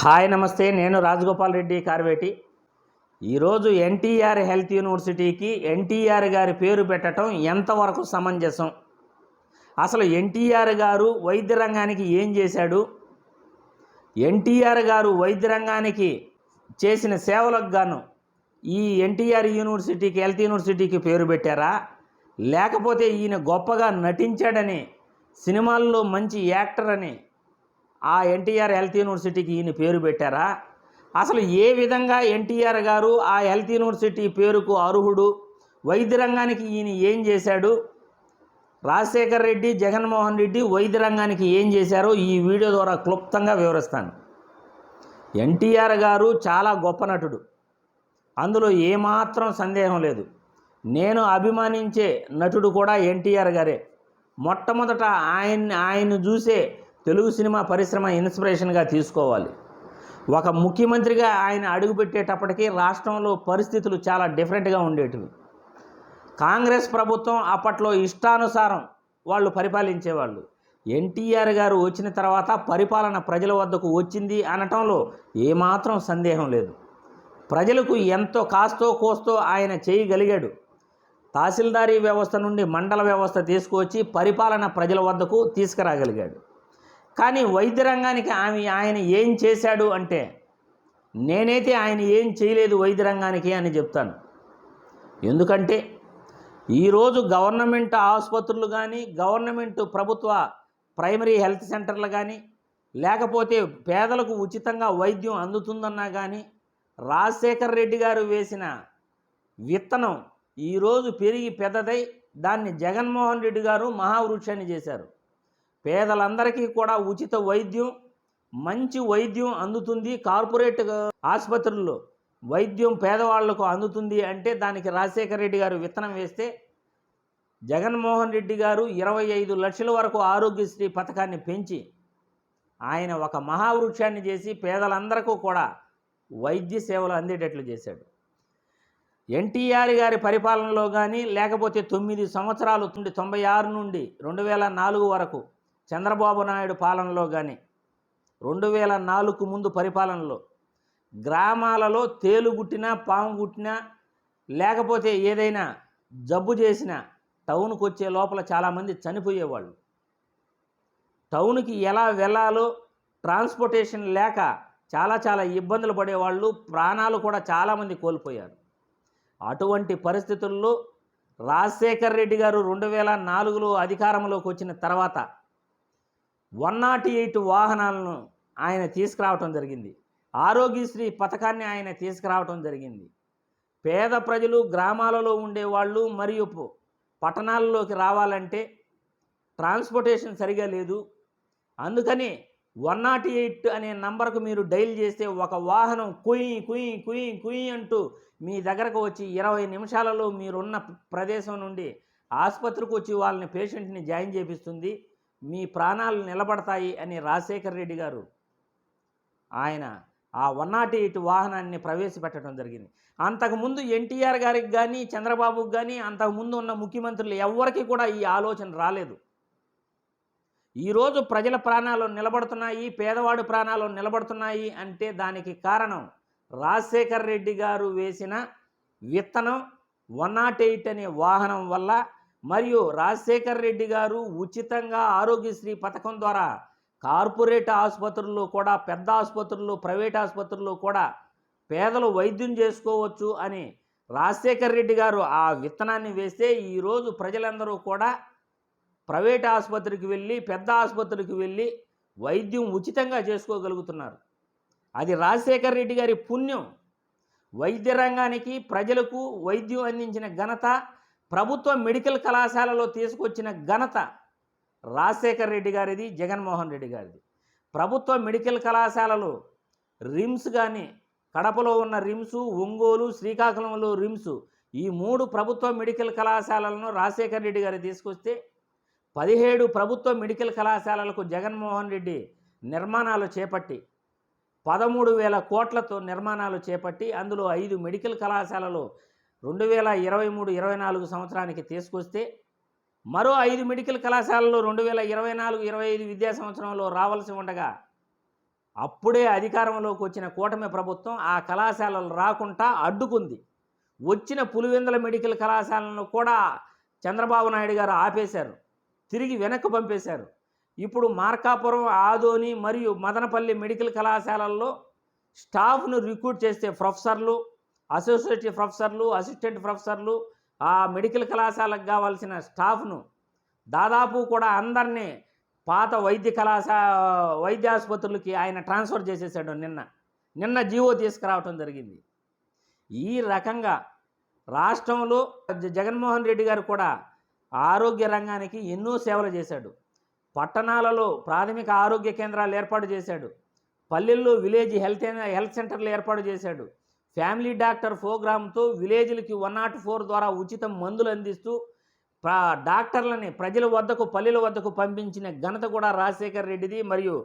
Hi నమస్తే. నేను రాజగోపాల్ రెడ్డి కార్వేటి. ఈరోజు ఎన్టీఆర్ హెల్త్ యూనివర్సిటీకి ఎన్టీఆర్ గారి పేరు పెట్టడం ఎంతవరకు సమంజసం? అసలు ఎన్టీఆర్ గారు వైద్య రంగానికి ఏం చేశాడు? ఎన్టీఆర్ గారు వైద్య రంగానికి చేసిన సేవలకు గాను ఈ ఎన్టీఆర్ యూనివర్సిటీకి హెల్త్ యూనివర్సిటీకి పేరు పెట్టారా? లేకపోతే ఈయన గొప్పగా నటించాడని సినిమాల్లో మంచి యాక్టర్ అని ఆ ఎన్టీఆర్ హెల్త్ యూనివర్సిటీకి ఈయన పేరు పెట్టారా? అసలు ఏ విధంగా ఎన్టీఆర్ గారు ఆ హెల్త్ యూనివర్సిటీ పేరుకు అర్హుడు? వైద్య రంగానికి ఈయన ఏం చేశాడు? రాజశేఖర్ రెడ్డి జగన్మోహన్ రెడ్డి వైద్య రంగానికి ఏం చేశారో ఈ వీడియో ద్వారా క్లుప్తంగా వివరిస్తాను. ఎన్టీఆర్ గారు చాలా గొప్ప నటుడు. అందులో ఏమాత్రం సందేహం లేదు. నేను అభిమానించే నటుడు కూడా ఎన్టీఆర్ గారే. మొట్టమొదట ఆయన్ని ఆయన చూసే తెలుగు సినిమా పరిశ్రమ ఇన్స్పిరేషన్గా తీసుకోవాలి. ఒక ముఖ్యమంత్రిగా ఆయన అడుగుపెట్టేటప్పటికీ రాష్ట్రంలో పరిస్థితులు చాలా డిఫరెంట్గా ఉండేటివి. కాంగ్రెస్ ప్రభుత్వం అప్పట్లో ఇష్టానుసారం వాళ్ళు పరిపాలించేవాళ్ళు. ఎన్టీఆర్ గారు వచ్చిన తర్వాత పరిపాలన ప్రజల వద్దకు వచ్చింది అనటంలో ఏమాత్రం సందేహం లేదు. ప్రజలకు ఎంతో కాస్తో కోస్తో ఆయన చేయగలిగాడు. తహసీల్దారీ వ్యవస్థ నుండి మండల వ్యవస్థ తీసుకువచ్చి పరిపాలన ప్రజల వద్దకు తీసుకురాగలిగాడు. కానీ వైద్య రంగానికి ఆమె ఆయన ఏం చేశాడు అంటే నేనైతే ఆయన ఏం చేయలేదు వైద్య రంగానికి అని చెప్తాను. ఎందుకంటే ఈరోజు గవర్నమెంట్ ఆసుపత్రులు కానీ గవర్నమెంట్ ప్రభుత్వ ప్రైమరీ హెల్త్ సెంటర్లు కానీ లేకపోతే పేదలకు ఉచితంగా వైద్యం అందుతుందన్నా కానీ రాజశేఖర్ రెడ్డి గారు వేసిన విత్తనం ఈరోజు పెరిగి పెద్దదై దాన్ని జగన్మోహన్ రెడ్డి గారు మహావృక్షాన్ని చేశారు. పేదలందరికీ కూడా ఉచిత వైద్యం మంచి వైద్యం అందుతుంది. కార్పొరేట్ ఆసుపత్రుల్లో వైద్యం పేదవాళ్ళకు అందుతుంది అంటే దానికి రాజశేఖర రెడ్డి గారు విత్తనం వేస్తే జగన్మోహన్ రెడ్డి గారు ఇరవై ఐదు లక్షల వరకు ఆరోగ్యశ్రీ పథకాన్ని పెంచి ఆయన ఒక మహావృక్షాన్ని చేసి పేదలందరికీ కూడా వైద్య సేవలు అందేటట్లు చేశాడు. ఎన్టీఆర్ గారి పరిపాలనలో కానీ లేకపోతే తొమ్మిది సంవత్సరాలు తొమ్మిది తొంభై ఆరు నుండి రెండు వేల నాలుగు వరకు చంద్రబాబు నాయుడు పాలనలో కానీ రెండు వేల నాలుగు ముందు పరిపాలనలో గ్రామాలలో తేలుగుట్టినా పాము గుట్టినా లేకపోతే ఏదైనా జబ్బు చేసినా టౌన్కి వచ్చే లోపల చాలామంది చనిపోయేవాళ్ళు. టౌన్కి ఎలా వెళ్ళాలో ట్రాన్స్పోర్టేషన్ లేక చాలా చాలా ఇబ్బందులు పడేవాళ్ళు ప్రాణాలు కూడా చాలామంది కోల్పోయారు. అటువంటి పరిస్థితుల్లో రాజశేఖర్ రెడ్డి గారు రెండు వేల నాలుగులో అధికారంలోకి వచ్చిన తర్వాత వన్ నాట్ ఎయిట్ వాహనాలను ఆయన తీసుకురావటం జరిగింది. ఆరోగ్యశ్రీ పథకాన్ని ఆయన తీసుకురావటం జరిగింది. పేద ప్రజలు గ్రామాలలో ఉండేవాళ్ళు మరియు పట్టణాలలోకి రావాలంటే ట్రాన్స్పోర్టేషన్ సరిగా లేదు. అందుకని వన్ నాట్ ఎయిట్ అనే నంబర్కు మీరు డైల్ చేస్తే ఒక వాహనం కుయి కుయి కుయి కుయి అంటూ మీ దగ్గరకు వచ్చి ఇరవై నిమిషాలలో మీరున్న ప్రదేశం నుండి ఆసుపత్రికి వచ్చి వాళ్ళని పేషెంట్ని జాయిన్ చేపిస్తుంది. మీ ప్రాణాలు నిలబడతాయి అని రాజశేఖర్ రెడ్డి గారు ఆయన ఆ వన్ నాట్ ఎయిట్ వాహనాన్ని ప్రవేశపెట్టడం జరిగింది. అంతకుముందు ఎన్టీఆర్ గారికి కానీ చంద్రబాబుకి కానీ అంతకుముందు ఉన్న ముఖ్యమంత్రులు ఎవరికి కూడా ఈ ఆలోచన రాలేదు. ఈరోజు ప్రజల ప్రాణాలు నిలబడుతున్నాయి పేదవాడు ప్రాణాలు నిలబడుతున్నాయి అంటే దానికి కారణం రాజశేఖర్ రెడ్డి గారు వేసిన విత్తనం వన్ నాట్ ఎయిట్ అనే వాహనం వల్ల మరియు రాజశేఖర్ రెడ్డి గారు ఉచితంగా ఆరోగ్యశ్రీ పథకం ద్వారా కార్పొరేట్ ఆసుపత్రుల్లో కూడా పెద్ద ఆసుపత్రుల్లో ప్రైవేట్ ఆసుపత్రుల్లో కూడా పేదలు వైద్యం చేసుకోవచ్చు అని రాజశేఖర్ రెడ్డి గారు ఆ విత్తనాన్ని వేస్తే ఈరోజు ప్రజలందరూ కూడా ప్రైవేట్ ఆసుపత్రికి వెళ్ళి పెద్ద ఆసుపత్రికి వెళ్ళి వైద్యం ఉచితంగా చేసుకోగలుగుతున్నారు. అది రాజశేఖర్ రెడ్డి గారి పుణ్యం. వైద్య రంగానికి ప్రజలకు వైద్యం అందించిన ఘనత ప్రభుత్వ మెడికల్ కళాశాలలో తీసుకొచ్చిన ఘనత రాజశేఖర్ రెడ్డి గారిది జగన్మోహన్ రెడ్డి గారిది. ప్రభుత్వ మెడికల్ కళాశాలలు రిమ్స్ కానీ కడపలో ఉన్న రిమ్స్ ఒంగోలు శ్రీకాకుళంలో రిమ్స్ ఈ మూడు ప్రభుత్వ మెడికల్ కళాశాలలను రాజశేఖర్ రెడ్డి గారు తీసుకొస్తే పదిహేడు ప్రభుత్వ మెడికల్ కళాశాలలకు జగన్మోహన్ రెడ్డి నిర్మాణాలు చేపట్టి పదమూడు వేల కోట్లతో నిర్మాణాలు చేపట్టి అందులో ఐదు మెడికల్ కళాశాలలు రెండు వేల ఇరవై మూడు ఇరవై నాలుగు సంవత్సరానికి తీసుకొస్తే మరో ఐదు మెడికల్ కళాశాలలు రెండు వేల ఇరవై నాలుగు ఇరవై ఐదు విద్యా సంవత్సరంలో రావాల్సి ఉండగా అప్పుడే అధికారంలోకి వచ్చిన కూటమి ప్రభుత్వం ఆ కళాశాలలు రాకుండా అడ్డుకుంది. వచ్చిన పులివెందుల మెడికల్ కళాశాలను కూడా చంద్రబాబు నాయుడు గారు ఆపేశారు. తిరిగి వెనక్కి పంపేశారు. ఇప్పుడు మార్కాపురం ఆదోని మరియు మదనపల్లి మెడికల్ కళాశాలల్లో స్టాఫ్ను రిక్రూట్ చేస్తే ప్రొఫెసర్లు అసోసియేట్ ప్రొఫెసర్లు అసిస్టెంట్ ప్రొఫెసర్లు ఆ మెడికల్ కళాశాలకు కావాల్సిన స్టాఫ్ను దాదాపు కూడా అందరినీ పాత వైద్య కళాశా వైద్య ఆసుపత్రులకి ఆయన ట్రాన్స్ఫర్ చేసేసాడు నిన్న. నిన్న జీవో తీసుకురావటం జరిగింది. ఈ రకంగా రాష్ట్రంలో జగన్మోహన్ రెడ్డి గారు కూడా ఆరోగ్య రంగానికి ఎన్నో సేవలు చేశాడు. పట్టణాలలో ప్రాథమిక ఆరోగ్య కేంద్రాలు ఏర్పాటు చేశాడు. పల్లెల్లో విలేజ్ హెల్త్ హెల్త్ సెంటర్లు ఏర్పాటు చేశాడు. ఫ్యామిలీ డాక్టర్ ప్రోగ్రామ్తో విలేజ్లకి వన్ నాట్ ఫోర్ ద్వారా ఉచిత మందులు అందిస్తూ డాక్టర్లని ప్రజల వద్దకు పల్లెల వద్దకు పంపించిన ఘనత కూడా రాజశేఖర్ రెడ్డిది మరియు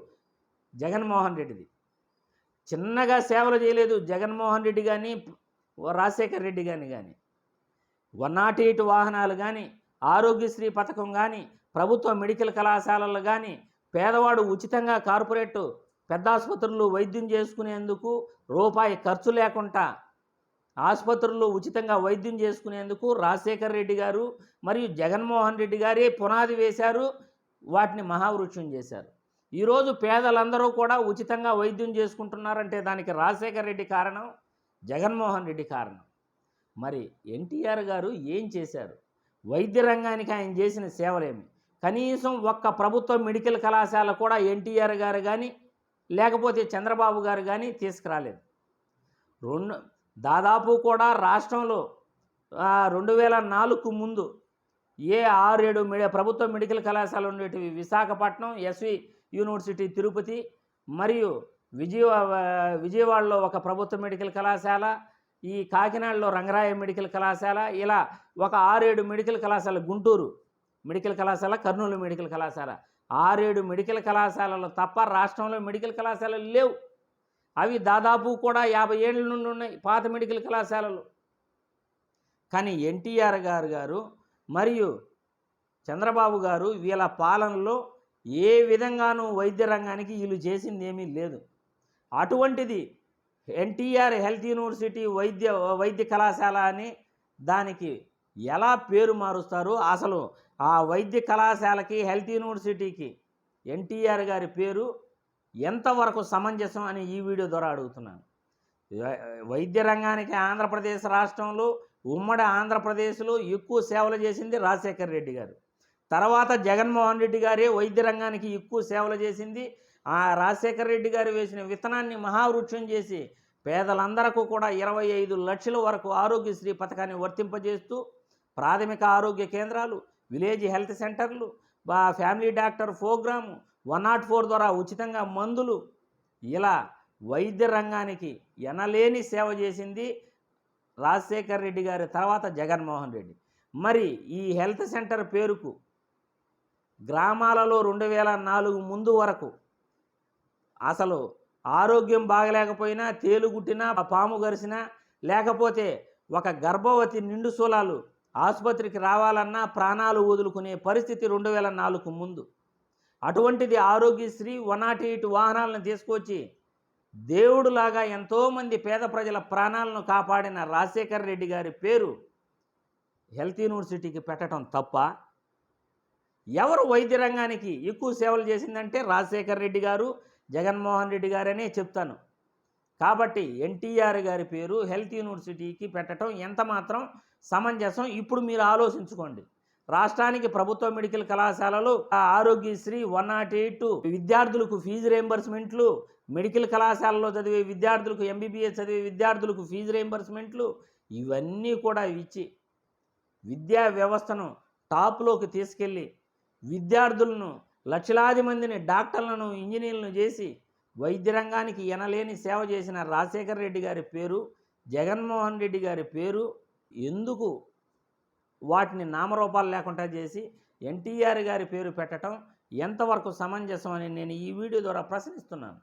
జగన్మోహన్ రెడ్డిది. చిన్నగా సేవలు చేయలేదు జగన్మోహన్ రెడ్డి కానీ రాజశేఖర్ రెడ్డి కానీ కానీ వన్ నాట్ ఎయిట్ వాహనాలు కానీ ఆరోగ్యశ్రీ పథకం కానీ ప్రభుత్వ మెడికల్ కళాశాలలు కానీ పేదవాడు ఉచితంగా కార్పొరేట్ పెద్ద ఆసుపత్రులు వైద్యం చేసుకునేందుకు రూపాయి ఖర్చు లేకుండా ఆసుపత్రులు ఉచితంగా వైద్యం చేసుకునేందుకు రాజశేఖర్ రెడ్డి గారు మరియు జగన్మోహన్ రెడ్డి గారే పునాది వేశారు వాటిని మహావృక్షం చేశారు. ఈరోజు పేదలందరూ కూడా ఉచితంగా వైద్యం చేసుకుంటున్నారంటే దానికి రాజశేఖర్ రెడ్డి కారణం జగన్మోహన్ రెడ్డి కారణం. మరి ఎన్టీఆర్ గారు ఏం చేశారు? వైద్య రంగానికి ఆయన చేసిన సేవలేమి. కనీసం ఒక్క ప్రభుత్వ మెడికల్ కళాశాల కూడా ఎన్టీఆర్ గారు కానీ లేకపోతే చంద్రబాబు గారు కానీ తీసుకురాలేదు. రెండు దాదాపు కూడా రాష్ట్రంలో రెండు వేల నాలుగు ముందు ఏ ఆరేడు మెడి ప్రభుత్వ మెడికల్ కళాశాల ఉండేటివి విశాఖపట్నం ఎస్వి యూనివర్సిటీ తిరుపతి మరియు విజయ విజయవాడలో ఒక ప్రభుత్వ మెడికల్ కళాశాల ఈ కాకినాడలో రంగరాయ మెడికల్ కళాశాల ఇలా ఒక ఆరేడు మెడికల్ కళాశాల గుంటూరు మెడికల్ కళాశాల కర్నూలు మెడికల్ కళాశాల ఆరేడు మెడికల్ కళాశాలలు తప్ప రాష్ట్రంలో మెడికల్ కళాశాలలు లేవు. అవి దాదాపు కూడా యాభై ఏళ్ళ నుండి ఉన్నాయి పాత మెడికల్ కళాశాలలు. కానీ ఎన్టీఆర్ గారు గారు మరియు చంద్రబాబు గారు వీళ్ళ పాలనలో ఏ విధంగానూ వైద్య రంగానికి వీళ్ళు చేసింది ఏమీ లేదు. అటువంటిది ఎన్టీఆర్ హెల్త్ యూనివర్సిటీ వైద్య వైద్య కళాశాల అని దానికి ఎలా పేరు మారుస్తారు అసలు ఆ వైద్య కళాశాలకి హెల్త్ యూనివర్సిటీకి ఎన్టీఆర్ గారి పేరు ఎంతవరకు సమంజసం అని ఈ వీడియో ద్వారా అడుగుతున్నాను. వైద్య రంగానికి ఆంధ్రప్రదేశ్ రాష్ట్రంలో ఉమ్మడి ఆంధ్రప్రదేశ్లో ఎక్కువ సేవలు చేసింది రాజశేఖర్ రెడ్డి గారు. తర్వాత జగన్మోహన్ రెడ్డి గారే వైద్య రంగానికి ఎక్కువ సేవలు చేసింది ఆ రాజశేఖర్ రెడ్డి గారు వేసిన విత్తనాన్ని మహావృక్షం చేసి పేదలందరకు కూడా ఇరవై ఐదు లక్షల వరకు ఆరోగ్యశ్రీ పథకాన్ని వర్తింపజేస్తూ ప్రాథమిక ఆరోగ్య కేంద్రాలు విలేజ్ హెల్త్ సెంటర్లు బా family doctor programme one not four ద్వారా ఉచితంగా మందులు. ఇలా వైద్య రంగానికి ఎనలేని సేవ చేసింది రాజశేఖర్ రెడ్డి గారి తర్వాత జగన్మోహన్ రెడ్డి. మరి ఈ హెల్త్ సెంటర్ పేరుకు గ్రామాలలో రెండు వేల నాలుగు ముందు వరకు అసలు ఆరోగ్యం బాగలేకపోయినా తేలుగుట్టినా పాము గరిసినా లేకపోతే ఒక గర్భవతి నిండు సూలాలు ఆసుపత్రికి రావాలన్నా ప్రాణాలు వదులుకునే పరిస్థితి రెండు వేల నాలుగు ముందు. అటువంటిది ఆరోగ్యశ్రీ వన్ నాట్ ఎయిట్ వాహనాలను తీసుకొచ్చి దేవుడులాగా ఎంతోమంది పేద ప్రజల ప్రాణాలను కాపాడిన రాజశేఖర్ రెడ్డి గారి పేరు హెల్త్ యూనివర్సిటీకి పెట్టడం తప్ప ఎవరు వైద్య రంగానికి ఎక్కువ సేవలు చేసిందంటే రాజశేఖర్ రెడ్డి గారు జగన్మోహన్ రెడ్డి గారనే చెప్తాను. కాబట్టి ఎన్టీఆర్ గారి పేరు హెల్త్ యూనివర్సిటీకి పెట్టడం ఎంత మాత్రం సమంజసం. ఇప్పుడు మీరు ఆలోచించుకోండి. రాష్ట్రానికి ప్రభుత్వ మెడికల్ కళాశాలలు ఆ ఆరోగ్యశ్రీ వన్ నాట్ ఎయిట్ విద్యార్థులకు ఫీజు రియంబర్స్మెంట్లు మెడికల్ కళాశాలలో చదివే విద్యార్థులకు ఎంబీబీఎస్ చదివే విద్యార్థులకు ఫీజు రియంబర్స్మెంట్లు ఇవన్నీ కూడా ఇచ్చి విద్యా వ్యవస్థను టాప్లోకి తీసుకెళ్ళి విద్యార్థులను లక్షలాది మందిని డాక్టర్లను ఇంజనీర్లను చేసి వైద్య రంగానికి ఎనలేని సేవ చేసిన రాజశేఖర్ రెడ్డి గారి పేరు జగన్మోహన్ రెడ్డి గారి పేరు ఎందుకు వాటిని నామరూపాలు లేకుండా చేసి ఎన్టీఆర్ గారి పేరు పెట్టడం ఎంతవరకు సమంజసం అని నేను ఈ వీడియో ద్వారా ప్రశ్నిస్తున్నాను.